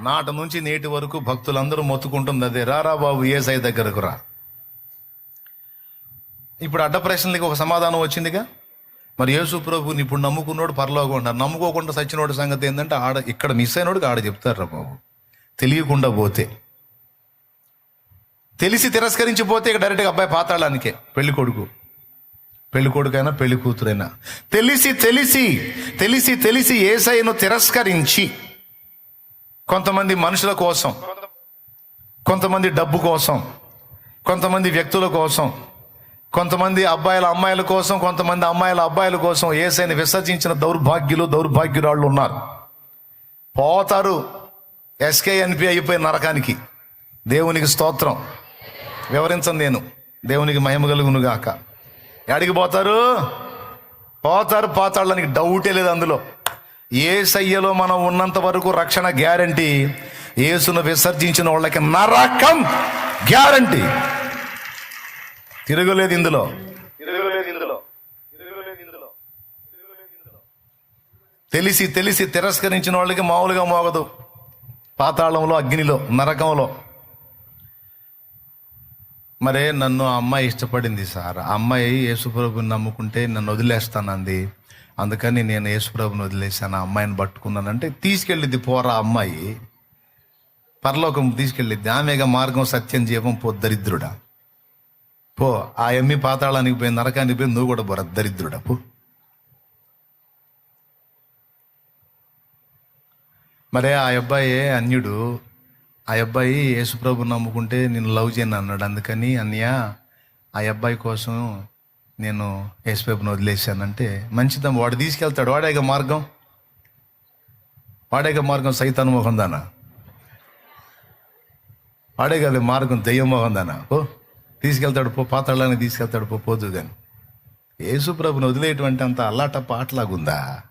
నాటి నుంచి నేటి వరకు భక్తులందరూ మొత్తుకుంటుంది అదే రారా బాబు ఏసై దగ్గరకు రా. ఇప్పుడు అడ్డ ప్రశ్నలకి ఒక సమాధానం వచ్చిందిగా? మరి యేసు ప్రభుని ఇప్పుడు నమ్ముకున్నోడు పరలోకం ఉంటారు నమ్ముకోకుండా సచ్చినోడు సంగతి ఏంటంటే ఆడ ఇక్కడ మిస్ అయినోడికి ఆడ చెప్తారు రా బాబు. తెలియకుండా పోతే. తెలిసి తిరస్కరించి పోతే ఇక డైరెక్ట్గా అబ్బాయి పాతాళానికే. పెళ్ళి కొడుకు. పెళ్ళి కొడుకైనా పెళ్ళి కూతురైనా. తెలిసి తెలిసి తెలిసి తెలిసి ఏసైను తిరస్కరించి కొంతమంది మనుషుల కోసం కొంతమంది డబ్బు కోసం కొంతమంది వ్యక్తుల కోసం కొంతమంది అబ్బాయిల అమ్మాయిల కోసం కొంతమంది అమ్మాయిల అబ్బాయిల కోసం ఏసైని విసర్జించిన దౌర్భాగ్యులు దౌర్భాగ్యురాళ్ళు ఉన్నారు. పోతారు. ఎస్కేఎన్పి అయిపోయి నరకానికి. దేవునికి స్తోత్రం. వివరించను నేను. దేవునికి మహిమ కలుగును గాక. ఎడికి పోతారు? పోతారు పోతాళ్ళనికి డౌటే లేదు అందులో. ఏ సయ్యలో మనం ఉన్నంత వరకు రక్షణ గ్యారంటీ యేసును విసర్జించిన వాళ్ళకి నరకం గ్యారంటీ. తిరగలేదు ఇందులో. తెలిసి తెలిసి తిరస్కరించిన వాళ్ళకి మామూలుగా మోగదు. పాతాళంలో అగ్నిలో నరకంలో. మరే నన్ను ఆ అమ్మాయి ఇష్టపడింది సార్. ఆ అమ్మాయి యేసుప్రభుని నమ్ముకుంటే నన్ను వదిలేస్తానంది. అందుకని నేను యేసుప్రభుని వదిలేసాను ఆ అమ్మాయిని పట్టుకున్నానంటే తీసుకెళ్ళిద్ది పోరా అమ్మాయి. పరలోకం తీసుకెళ్ళిద్ది ఆమెగా మార్గం సత్యం జీవం పో దరిద్రుడా. పో ఆ ఎమ్మి పాతాళానికి పోయి నరకానికి పోయి నువ్వు కూడా పోరా దరిద్రుడా పో. మరే ఆ అబ్బాయి అన్యుడు. ఆ అబ్బాయి యేసుప్రభు నమ్ముకుంటే నేను లవ్ చేయను అన్నాడు. అందుకని అన్నయ్య ఆ అబ్బాయి కోసం నేను ఏసుపేపును వదిలేశానంటే మంచిదమ్మ వాడు తీసుకెళ్తాడు వాడేక మార్గం. వాడేగ మార్గం సైతాను మొహం దానా. కదా మార్గం దెయ్యం మొహం దానా. ఓ తీసుకెళ్తాడు పో పాతాళానికి తీసుకెళ్తాడు పో పోదు కానీ యేసుప్రభుని వదిలేటువంటి అంత అల్లాటప్ప ఆటలాగుందా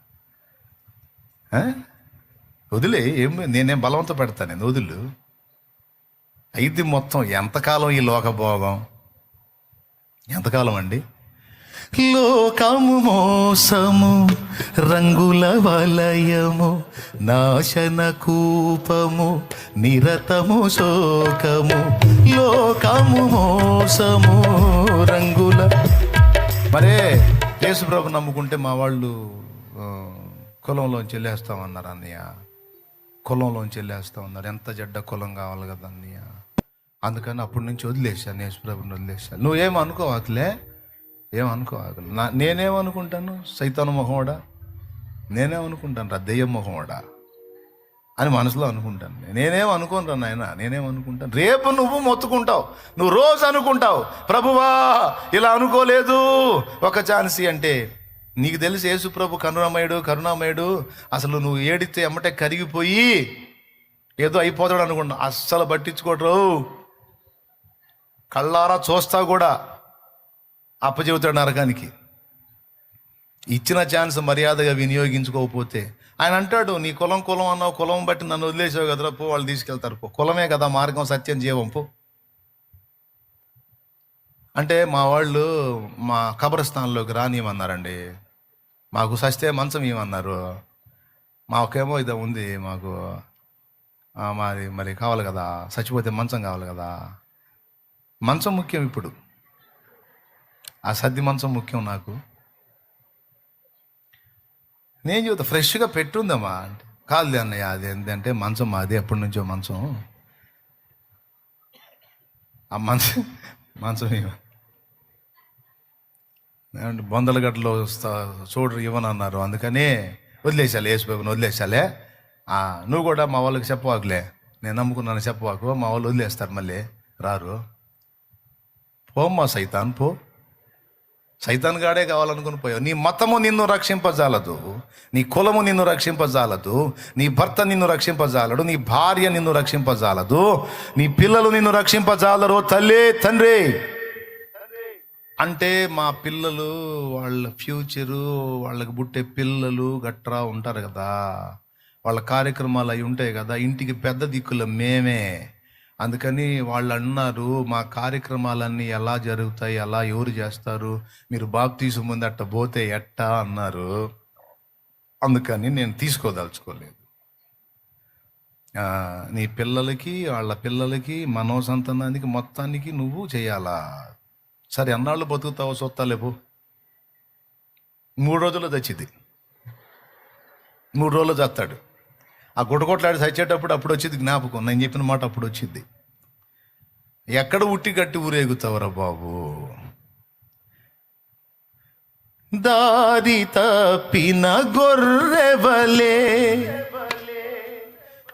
వదిలే ఏం నేనేం బలవంత పెడతాను నేను వదులు. అయితే మొత్తం ఎంతకాలం ఈ లోకభోగం? ఎంతకాలం అండి? లోకము మోసము రంగుల వలయము నాశన కూపము నిరతము శోకము. లోకము మోసము రంగుల మరే యేసుప్రభు నమ్ముకుంటే మా వాళ్ళు కులంలోంచి వెళ్ళేస్తామన్నారు అన్నయ్య. కులంలోంచి వెళ్ళేస్తామన్నారు. ఎంత జడ్డ కులం కావాలి కదా అన్నయ్య. అందుకని అప్పటి నుంచి వదిలేశాను యేసుప్రభుని వదిలేశాను. అనుకోవట్లే అనుకోవాకలే నా నేనేమనుకుంటాను? సైతాను మొహోడా నేనేమనుకుంటాను రా దెయ్యం మొహోడా అని మనసులో అనుకుంటాను నేనేం. అనుకోను రా నాయన నేనేం అనుకుంటాను రేపు నువ్వు మొత్తుకుంటావు. నువ్వు రోజు అనుకుంటావు ప్రభువా ఇలా అనుకోలేదు. ఒక ఛాన్సీ అంటే నీకు తెలిసి యేసు ప్రభు కరుణామయుడు కరుణామయుడు అసలు నువ్వు ఏడితే ఎమ్మటే కరిగిపోయి ఏదో అయిపోతాడు అనుకుంటా అస్సలు పట్టించుకోడరు కళ్ళారా చూస్తా కూడా అప్పచెబుతాడు నరకానికి. ఇచ్చిన ఛాన్స్ మర్యాదగా వినియోగించుకోకపోతే ఆయన అంటాడు నీ కులం కులం అన్నావు కులం బట్టి నన్ను వదిలేసావు కదరా పో వాళ్ళు తీసుకెళ్తారు పో. కులమే కదా మార్గం సత్యం జీవం పో. అంటే మా వాళ్ళు మా కబరస్థానంలోకి రానియమన్నారండి మాకు సస్తే మంచం ఇవ్వమన్నారు మాకేమో ఇది ఉంది మాకు మాది మరి మరి కావాలి కదా చచ్చిపోతే మంచం కావాలి కదా. మంచం ముఖ్యం ఇప్పుడు. ఆ సద్ది మంచం ముఖ్యం నాకు. నేను చెబుతా ఫ్రెష్గా పెట్టుందమ్మా. అంటే కాదు అన్నయ్య అది ఏంటంటే మంచం మాది ఎప్పటి నుంచో మంచం ఆ మంచం మంచం ఏమంటే బొందలగడ్డలో చూడరు ఇవ్వనన్నారు. అందుకని వదిలేసాలి యేసుబాబుని వదిలేసాలే నువ్వు కూడా మా వాళ్ళకి చెప్పవాకులే. నేను నమ్ముకున్నాను చెప్పవాకు. మా వాళ్ళు వదిలేస్తారు మళ్ళీ. రారు. పోమ్మా సైతాన్ పో. సైతాన్ గాడే కావాలనుకుని పోయావు. నీ మతము నిన్ను రక్షింపజాలదు. నీ కులము నిన్ను రక్షింపజాలదు. నీ భర్త నిన్ను రక్షింపజాలడు. నీ భార్య నిన్ను రక్షింపజాలదు. నీ పిల్లలు నిన్ను రక్షింపజాలరు. తల్లి తండ్రి. అంటే మా పిల్లలు వాళ్ళ ఫ్యూచరు వాళ్ళకి పుట్టే పిల్లలు గట్రా ఉంటారు కదా. వాళ్ళ కార్యక్రమాలు అవి ఉంటాయి కదా. ఇంటికి పెద్ద దిక్కుల మేమే. అందుకని వాళ్ళు అన్నారు మా కార్యక్రమాలన్నీ ఎలా జరుగుతాయి? ఎలా ఎవరు చేస్తారు? మీరు బాప్తీసు ముందు అట్ట పోతే ఎట్టా? అన్నారు. అందుకని నేను తీసుకోదలుచుకోలేదు. నీ పిల్లలకి వాళ్ళ పిల్లలకి మనో సంతానానికి మొత్తానికి నువ్వు చేయాలా? సరే ఎన్నాళ్ళు బతుకుతావో సొత్తాలేపు మూడు రోజుల్లో చచ్చిద్ది మూడు రోజులు చస్తాడు. ఆ గుడగొట్లాడి చచ్చేటప్పుడు అప్పుడు వచ్చింది జ్ఞాపకం. నేను చెప్పిన మాట అప్పుడు వచ్చింది. ఎక్కడ ఉట్టి గట్టి ఊరేగుతావరా బాబు? దారి తప్పిన గొర్రెవలే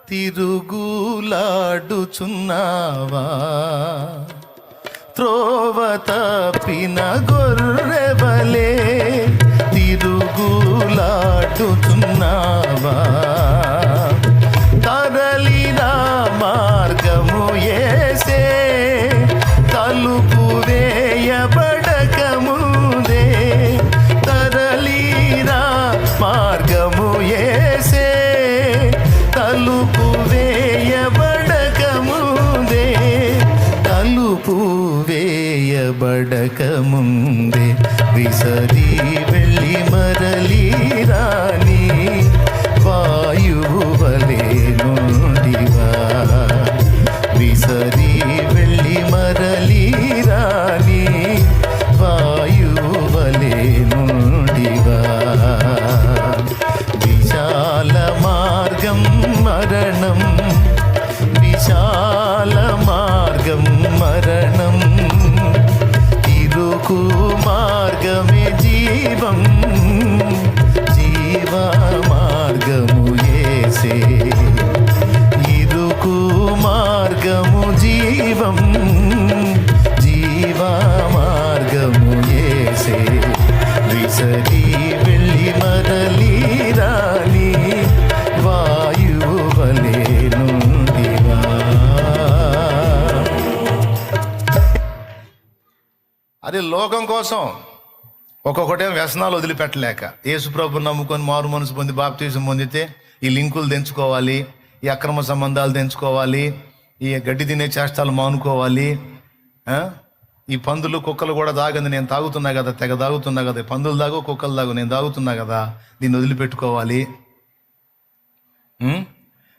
తిరుగులాడుచున్నావా? త్రోవ తప్పిన గొర్రెవలే తిరుగులాడుచున్నావా? విసరి మార్గము ఏసే. ఇరుకు మార్గము జీవం. జీవ మార్గము ఏసే. విసరి వెళ్ళి మరలి రాని వాయువు వలె నుండివా అదే లోకం కోసం ఒక్కొక్కటే వ్యసనాలు వదిలిపెట్టలేక. యేసుప్రభు నమ్ముకొని మారు మనసు పొంది బాప్తీసం పొందితే ఈ లింకులు తెంచుకోవాలి ఈ అక్రమ సంబంధాలు తెంచుకోవాలి ఈ గడ్డి తినే చేష్టాలు మానుకోవాలి ఈ పందులు కుక్కలు కూడా తాగంది నేను తాగుతున్నా కదా తెగ తాగుతున్నా కదా పందులు తాగు కుక్కలు తాగు నేను తాగుతున్నా కదా దీన్ని వదిలిపెట్టుకోవాలి.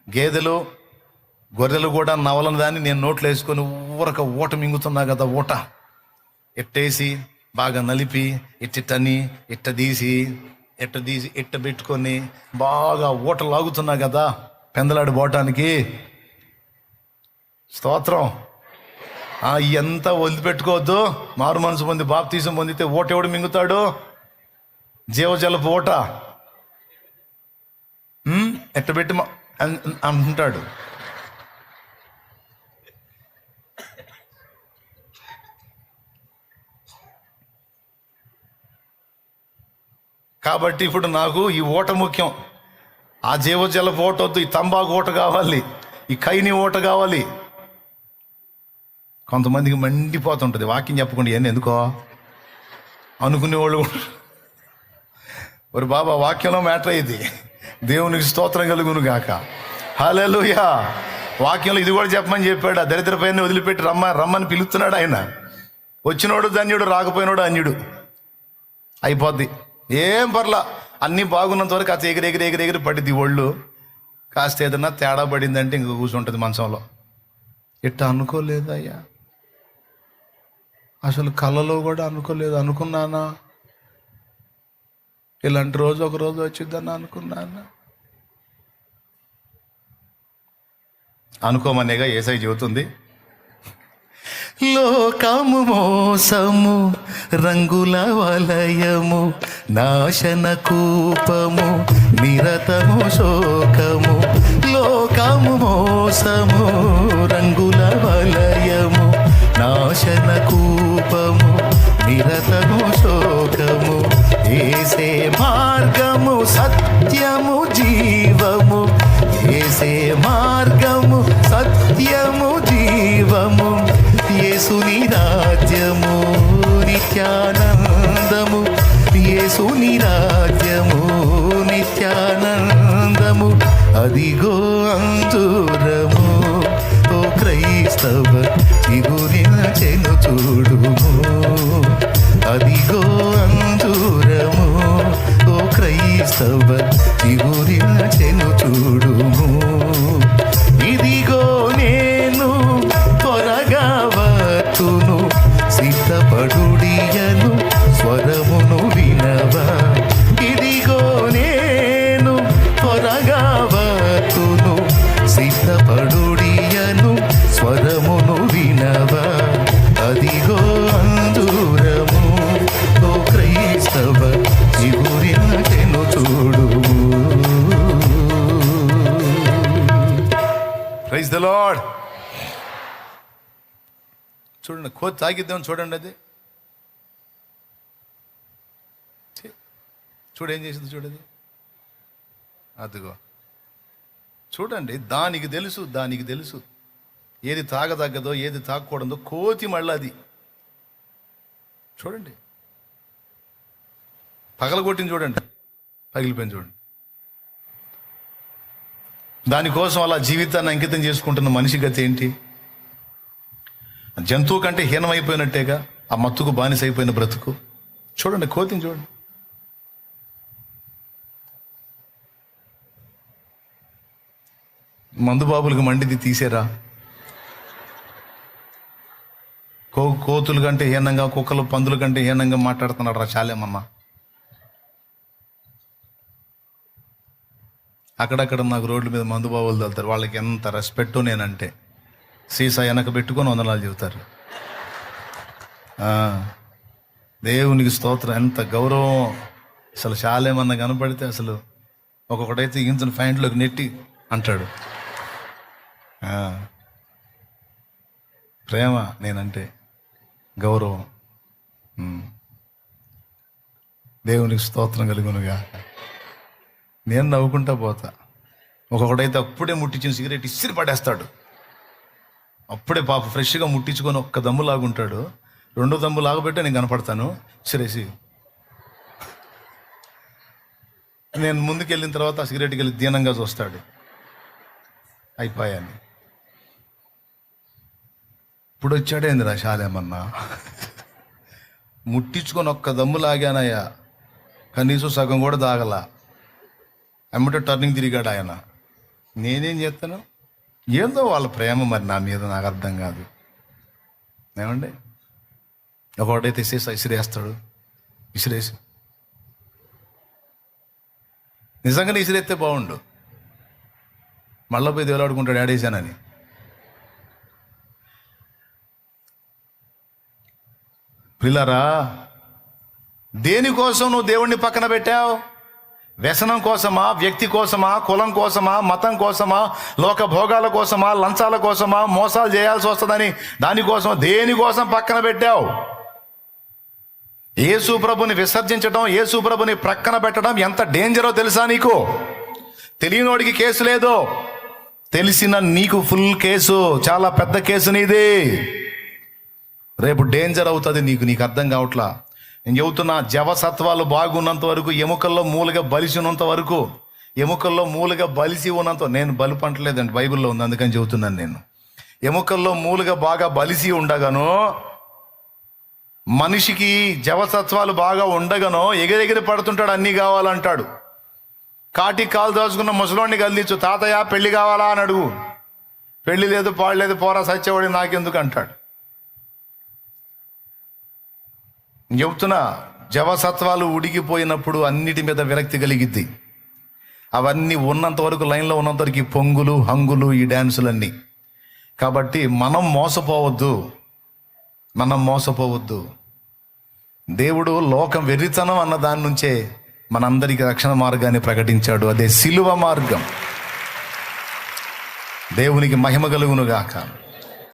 గేదెలు గొర్రెలు కూడా నవలను దాన్ని నేను నోట్లో వేసుకొని ఊరక ఊట మింగుతున్నా కదా ఊట. ఎట్టేసి బాగా నలిపి ఇట్టిట్టని ఇట్ట తీసి ఇట్ట తీసి ఇట్ట పెట్టుకొని బాగా ఊట లాగుతున్నా కదా పెందలాడి పోవటానికి. స్తోత్రం. ఆ ఎంత వదిలిపెట్టుకోవద్దు. మారు మనసు పొంది బాప్తీసం పొందితే ఓట ఎవడు మింగుతాడు? జీవజలపు ఓట. ఎట్టబెట్టి అంటుంటాడు. కాబట్టి ఇప్పుడు నాకు ఈ ఓట ముఖ్యం. ఆ జీవజల ఓట వద్దు ఈ తంబాకు ఓట కావాలి ఈ కైని ఓట కావాలి. కొంతమందికి మండిపోతుంటుంది వాక్యం చెప్పకుండా ఇవన్నీ ఎందుకో? అనుకునేవాళ్ళు కూడా. బాబా వాక్యంలో మ్యాటర్ అయ్యింది దేవునికి స్తోత్రం కలుగును గాక. హల్లెలూయా. వాక్యంలో ఇది కూడా చెప్పమని చెప్పాడు ఆ దరిద్ర పైన వదిలిపెట్టి రమ్మ రమ్మని పిలుస్తున్నాడు ఆయన. వచ్చినోడు ధన్యుడు రాకపోయినోడు అన్యుడు. అయిపోద్ది. ఏం పర్లా. అన్నీ బాగున్నంత వరకు కాస్త ఎగిరి ఎగిరి ఎగిరి ఎగిరి పడింది ఒళ్ళు. కాస్త ఏదన్నా తేడా పడిందంటే ఇంక కూర్చుంటుంది మంచంలో. ఇట్ట అనుకోలేదయ్యా. అసలు కళలో కూడా అనుకోలేదు. అనుకున్నానా? ఇలాంటి రోజు ఒక రోజు వచ్చిందని అనుకున్నానా? అనుకోమనేగా ఏసై చెబుతుంది. లోకము మోసము రంగుల వలయము నాశన కూపము నిరతము శోకము. లోకము మోసము రంగుల వలయము నాశన కూపము నిరతము శోకము. పదమును వినవా. అదిగో అందూరము ఓ క్రైస్తవ చిగురినటెను చూడు. ప్రైజ్ ద లార్డ్ చూడండి కోతి తాగిద్దాం చూడండి అది. చూడేం చేసింది చూడది అదిగో. చూడండి దానికి తెలుసు దానికి తెలుసు. ఏది తాగదగ్గదో ఏది తాగకూడదో కోతి మళ్ళీ అది. చూడండి. పగలగొట్టింది చూడండి. పగిలిపోయింది చూడండి. దానికోసం అలా జీవితాన్ని అంకితం చేసుకుంటున్న మనిషి గతి ఏంటి? జంతువు కంటే హీనమైపోయినట్టేగా ఆ మత్తుకు బానిస అయిపోయిన బ్రతుకు. చూడండి కోతిని చూడండి. మందుబాబులకు మండిది తీసేరా. కోతుల కంటే హీనంగా కుక్కలు పందుల కంటే హీనంగా మాట్లాడుతున్నాడు రా చాలేమన్నా అక్కడక్కడ నాకు రోడ్ల మీద మందు బాబులు తగులుతారు వాళ్ళకి ఎంత రెస్పెక్ట్ నేనంటే. సీసా వెనక పెట్టుకొని వందనాలు చెబుతారు. దేవునికి స్తోత్రం. ఎంత గౌరవం. అసలు చాలేమన్నా కనపడితే అసలు ఒక్కొక్కడైతే ఇంచిన ఫ్యాంట్లోకి నెట్టి అంటాడు. ప్రేమ నేనంటే. గౌరవం. దేవునికి స్తోత్రం కలుగునుగా. నేను నవ్వుకుంటా పోతా. ఒక్కొక్కడైతే అప్పుడే ముట్టించిన సిగరెట్ ఇసిరి పడేస్తాడు. అప్పుడే పాప ఫ్రెష్గా ముట్టించుకొని ఒక్క దమ్ము లాగుంటాడు రెండో దమ్ము లాగబెట్టే నేను కనపడతాను. సిరేసి నేను ముందుకు వెళ్ళిన తర్వాత ఆ సిగరెట్కి వెళ్ళి దీనంగా చూస్తాడు. అయిపోయాను. ఇప్పుడు వచ్చాడేందిరా శాలేమన్నా? ముట్టించుకొని ఒక్క దమ్ము లాగానయ్యా. కనీసం సగం కూడా దాగల. ఎమ్మట టర్నింగ్ తిరిగాడు ఆయన. నేనేం చేస్తాను? ఏందో వాళ్ళ ప్రేమ మరి నా మీద నాకు అర్థం కాదు. ఏమండి? ఒకటైతే ఇసేసి ఇసిరేస్తాడు. ఇసిరేసి. నిజంగానే ఇసిరేస్తే బాగుండు. మళ్ళీ పోయి దేవులాడుకుంటాడు ఆడేసానని పిల్లరా దేనికోసం నువ్వు దేవుణ్ణి పక్కన పెట్టావు? వ్యసనం కోసమా వ్యక్తి కోసమా కులం కోసమా మతం కోసమా లోక భోగాల కోసమా లంచాల కోసమా మోసాలు చేయాల్సి వస్తుందని దానికోసం దేనికోసం పక్కన పెట్టావు? యేసు ప్రభుని విసర్జించడం యేసు ప్రభుని ప్రక్కన పెట్టడం ఎంత డేంజరో తెలుసా నీకు? తెలియనోడికి కేసు లేదు. తెలిసిన నీకు ఫుల్ కేసు చాలా పెద్ద కేసు నీది. రేపు డేంజర్ అవుతుంది నీకు నీకు అర్థం కావట్లా? నేను చెబుతున్నా జవసత్వాలు బాగున్నంత వరకు ఎముకల్లో మూలగా బలిసి ఉన్నంత వరకు ఎముకల్లో మూలగా బలిసి ఉన్నంత నేను బలుపు అంటలేదండి బైబిల్లో ఉంది అందుకని చెబుతున్నాను నేను. ఎముకల్లో మూలుగా బాగా బలిసి ఉండగాను మనిషికి జవసత్వాలు బాగా ఉండగానో ఎగిరెగిరి పడుతుంటాడు అన్నీ కావాలంటాడు. కాటి కాలు దాచుకున్న ముసలోడిని కదిలించు తాతయ్య పెళ్ళి కావాలా అని అడుగు. పెళ్ళి లేదు పాడలేదు పోరా సచ్చేవాడి నాకెందుకు అంటాడు. చెబుతున్నా జవసత్వాలు ఉడికిపోయినప్పుడు అన్నిటి మీద విరక్తి కలిగిద్ది. అవన్నీ ఉన్నంత వరకు లైన్లో ఉన్నంత వరకు ఈ పొంగులు హంగులు ఈ డ్యాన్సులన్నీ. కాబట్టి మనం మోసపోవద్దు. మనం మోసపోవద్దు. దేవుడు లోకం వెర్రితనం అన్న దాని నుంచే మనందరికీ రక్షణ మార్గాన్ని ప్రకటించాడు. అదే సిలువ మార్గం. దేవునికి మహిమ కలుగునుగాక.